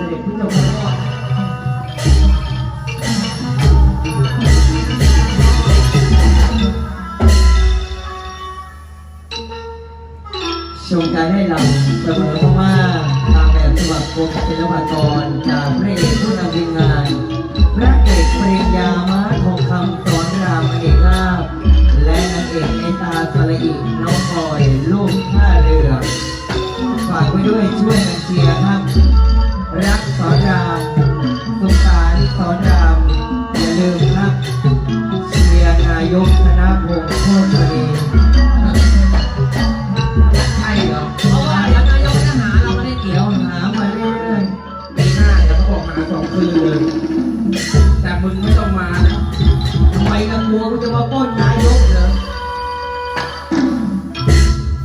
เสด็จพี่เจ้าพ่อชมการให้เราเสมอเพราะว่าตามแบบฉบับกรมศิลปากรจากพระเอกผู้นำทีมงาน พระเอกปริญญามาทองคำสอนรามเอกลาภและนางเอกเอตาสระอิน้องพลอยลูกท่าเรือ ฝากไว้ด้วยช่วย ยร์นายกธนพงศ์โคตรมณีใช่เหรอ เพราะว่าเดี๋ยวนายกจะหาเราไม่ได้เกี่เดี๋ยยวหามาเรื่อยปีหน้าเดี๋ยวเขาบอกหาสองคืนเลย แต่มึงไม่ต้องมานะทำไมละกลัวกูจะมาปล้นนายกเหรอ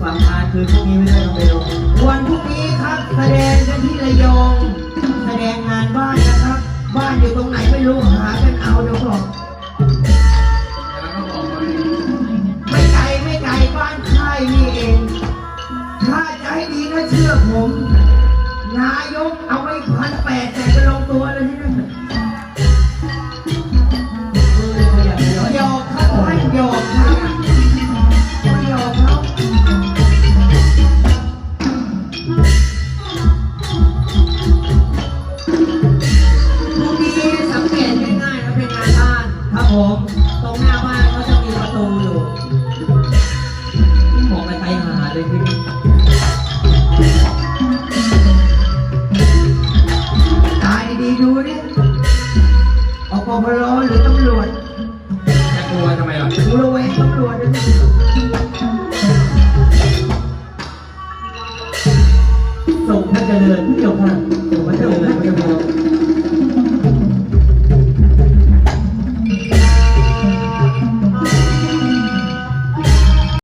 ฟังงานคือพรุ่งนี้ไม่ได้ลงไปลงวันพรุ่งนี้ครับ แสดงกันที่ระยอง แสดงงานบ้านนะครับ บ้านอยู่ตรงไหนไม่รู้หากันเอา ถ้าเชื่อผม นายกเอาไว้พันแปดแต่ไปลงตัวเลยที่นั่น ดีๆดูนี่อปพลหรือตำรวจจะกลัวทำไมล่ะกูระแวงตำรวจนะส่งพระเจริญพี่เจ้าค่ะส่งพระเจริญ